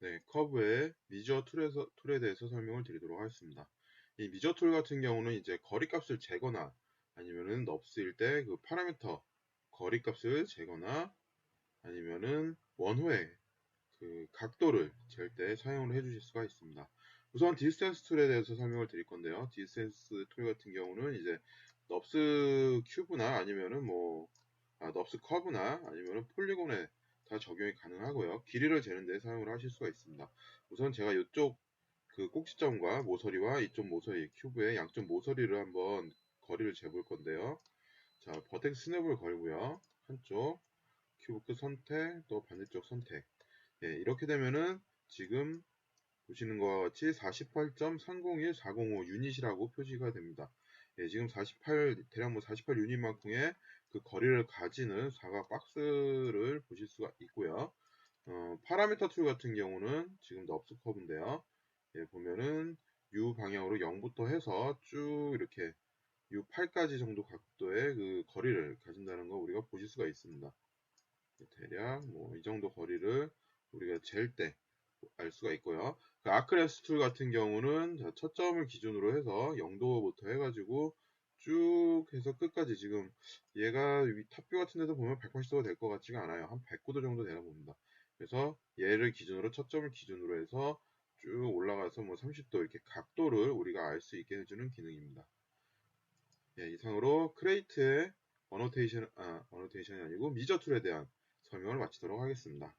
네, 커브의 미저 툴에서, 툴에 대해서 설명을 드리도록 하겠습니다. 이 미저 툴 같은 경우는 이제 거리값을 재거나 아니면은 넙스일 때 그 파라미터 거리값을 재거나 아니면은 원호의 그 각도를 잴 때 사용을 해 주실 수가 있습니다. 우선 디스텐스 툴에 대해서 설명을 드릴 건데요. 디스텐스 툴 같은 경우는 이제 넙스 큐브나 아니면은 뭐 아, 넙스 커브나 아니면은 폴리곤에 다 적용이 가능하고요. 길이를 재는 데 사용을 하실 수가 있습니다. 우선 제가 이쪽 그 꼭지점과 모서리와 이쪽 모서리 큐브의 양쪽 모서리를 한번 거리를 재볼 건데요. 자, 버텍스 스냅을 걸고요. 한쪽 큐브 끝 선택, 또 반대쪽 선택. 예, 이렇게 되면은 지금 보시는 것과 같이 48.301405 유닛이라고 표시가 됩니다. 예, 지금 48, 대략 뭐 48 유닛만큼의 그 거리를 가지는 사각 박스를 보실 수가 있고요. 어, 파라미터 툴 같은 경우는 지금 넙스 커브인데요. 예, 보면은 U 방향으로 0부터 해서 쭉 이렇게 U8까지 정도 각도의 그 거리를 가진다는 거 우리가 보실 수가 있습니다. 예, 대략 뭐 이 정도 거리를 우리가 잴 때 알 수가 있고요. 그 아크레스 툴 같은 경우는 첫 점을 기준으로 해서 0도부터 해가지고 쭉 해서 끝까지 지금 얘가 탑뷰 같은 데도 보면 180도가 될 것 같지가 않아요. 한 109도 정도 되나 봅니다. 그래서 얘를 기준으로 첫 점을 기준으로 해서 쭉 올라가서 뭐 30도 이렇게 각도를 우리가 알 수 있게 해주는 기능입니다. 예, 이상으로 크레이트의 어노테이션, 아, 어노테이션이 아니고 미저 툴에 대한 설명을 마치도록 하겠습니다.